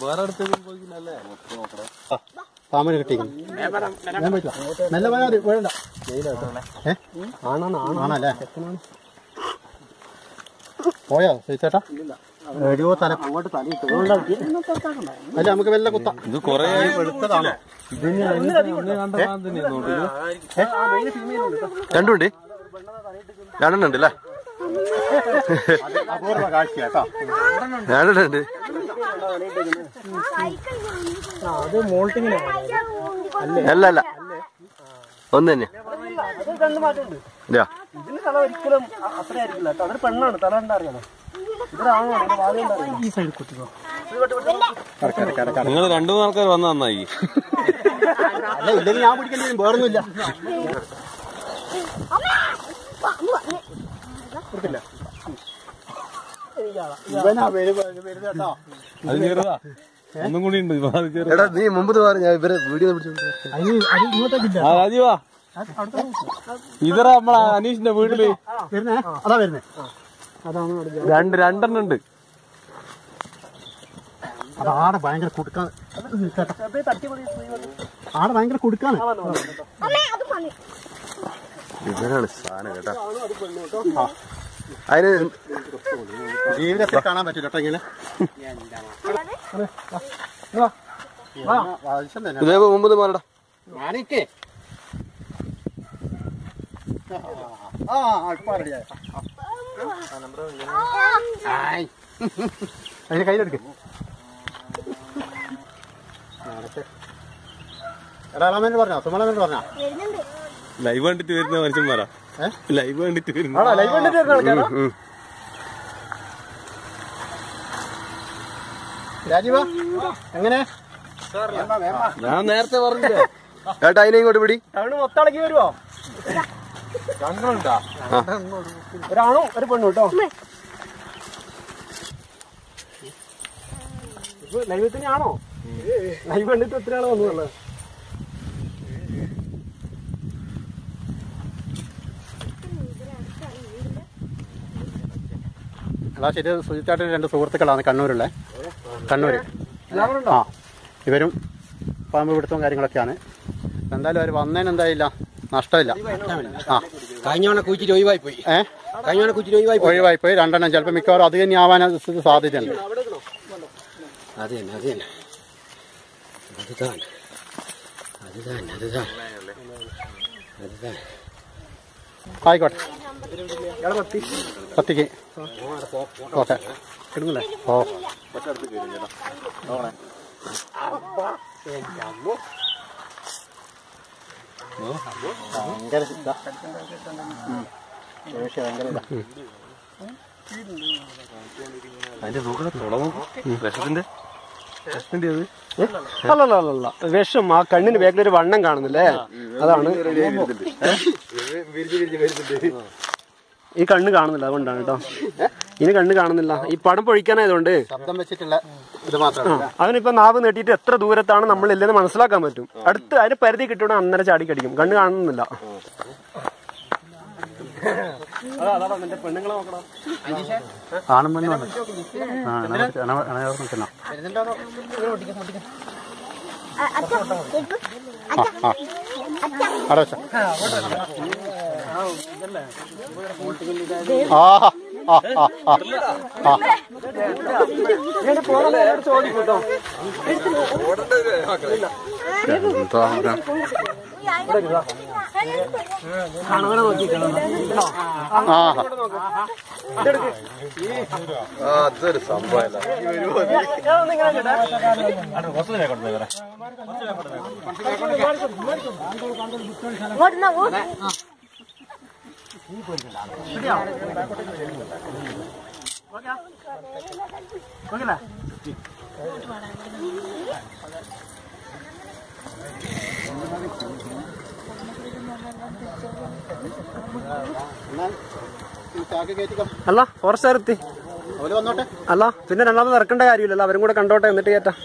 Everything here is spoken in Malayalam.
വേറെ പാമ്പിന് ഞാൻ പറ്റില്ല നല്ല പോയാൽ മതി വേണ്ട. ഏ? ആണാണ് ആണല്ലേ? പോയോ ചേച്ചേട്ടാ? തല. അങ്ങോട്ട് തലയിട്ട് അല്ല നമുക്ക് വല്ല കുത്താം. ഇത് കൊറേ എടുത്തതാണോ രണ്ടുണ്ട്. രണ്ടെണ്ണം ഉണ്ട് അല്ലേ? അപൂർവ കാഴ്ച കേട്ടോ രണ്ടെണ്ണം ഉണ്ട് അത് മോൾട്ടിങ്ങിനാ. അല്ല? അല്ല ഒന്ന് തന്നെ. രണ്ട് മാറ്റമുണ്ട്? ഇതാ. ഇതിന് തല ഒരിക്കലും അത്ര പെണ്ണാണ്. തല നിങ്ങൾ രണ്ടു മൂന്ന് ആൾക്കാർ വന്ന നന്നായി. അല്ല ഇല്ലെങ്കിൽ ഞാൻ പിടിക്കേണ്ടി വേറൊന്നുമില്ല. ഇവനാ പേര് പേര് കേട്ടോ. അത് ചെറുതാ ഒന്നും കൂടി ഉണ്ട്. എടാ നീ മുമ്പ് പറഞ്ഞു ഞാൻ ഇവരെ വീഡിയോ രാജീവാ. ഇതറ നമ്മളെ അനീഷിന്റെ വീട്ടിൽ. വരുന്നേ. അതാ വരുന്നേ. അതാണ് രണ്ട് രണ്ടെണ്ണം ഉണ്ട്. ആടെ ഭയങ്കര കൊടുക്കാണ്. ആടെ ഭയങ്കര കൊടുക്കാണ്. ഇവരാണ് സാധനം കേട്ടാ. അതിന് ജീവിതത്തിൽ കാണാൻ പറ്റില്ല കേട്ടോ ഇങ്ങനെ. മുമ്പ് മാറടാ. ഞാനിക്കേ. ആ റെഡിയായ അതിന് കയ്യിലെടുക്ക്. എടാ അളമേന് പറഞ്ഞോ? സുമളമേന് പറഞ്ഞോ? ലൈവ് കണ്ടിട്ട് വരുന്ന മനുഷ്യന്മാരാ? ലൈവ് കണ്ടിട്ട് വരുന്ന ലൈവ് കണ്ടിട്ട് വരുന്ന രാജീവ എങ്ങനെ? ഞാൻ നേരത്തെ പറഞ്ഞില്ലേ. ഏട്ടാ അതിനെ ഇങ്ങോട്ട് പിടി. ടൗണ് മൊത്തം ഇളകി വരുവോ? ഒരാണോ ഒരു പെണ്ണു കേട്ടോ. ലൈവ് തന്നെയാണോ? ലൈവ് കണ്ടിട്ട് ഒത്തിരി ആളെ വന്നുള്ളത് എടാ ശരി സുജിത്തായിട്ട് രണ്ട് സുഹൃത്തുക്കളാണ് കണ്ണൂരുള്ള. കണ്ണൂർ ആ ഇവരും പാമ്പ് പിടുത്തവും കാര്യങ്ങളൊക്കെയാണ്. എന്തായാലും അവർ വന്നതിന് എന്തായില്ല? നഷ്ടമില്ല. ആ. കഴിഞ്ഞവണ കുച്ചിട്ട് ഒഴിവായി പോയി ഏ? കഴിഞ്ഞവണ കുച്ചിട്ട് ഒഴിവായി പോയി ഒഴിവായി പോയി രണ്ടെണ്ണം ചിലപ്പോൾ മിക്കവാറും അത് തന്നെ ആവാൻ സാധ്യതയുണ്ട്. അത് തന്നെ അത് തന്നെ. അത് തന്നെ. അത് തന്നെ അത് തന്നെ. അത് തന്നെ. ആയിക്കോട്ടെ. പത്തിക്ക്. ഓക്കെ. ഇടുന്നില്ലേ ഓ ഭയങ്കര. അതിന്റെ നോക്കണ? തുടങ്ങും വിഷത്തിന്റെ? അല്ലല്ല. അല്ലല്ല വിഷം ആ കണ്ണിന് വേഗം ഒരു വണ്ണം കാണുന്നില്ലേ? അതാണ്. ഈ കണ്ണ് കാണുന്നില്ല അതുകൊണ്ടാണ് കേട്ടോ. ഇനി കണ്ണ് കാണുന്നില്ല. ഈ പടം പൊഴിക്കാനായതുകൊണ്ട്. അതിനിപ്പോ നാവ് നീട്ടിയിട്ട് എത്ര ദൂരത്താണ് നമ്മൾ ഇല്ലെന്ന് മനസ്സിലാക്കാൻ പറ്റും. അടുത്ത് അതിന് പരിധി കിട്ടുകൊണ്ട് അന്നേരം ചാടി കടിക്കും. കണ്ണ് കാണുന്നില്ല. ആ ആ അവിടെ വെച്ചോ. ആ ആ ആ ആ ആ എന്തോ ആകാം. ആ ആ, അതൊരു സംഭവമല്ല ഓക്കെ ഈ അല്ല ഫോറസ്റ്റ് അല്ല പിന്നെ രണ്ടാമത് ഇറക്കേണ്ട കാര്യമില്ലല്ലോ. അവരും കൂടെ കണ്ടോട്ടെ എന്നിട്ട് കയറ്റാം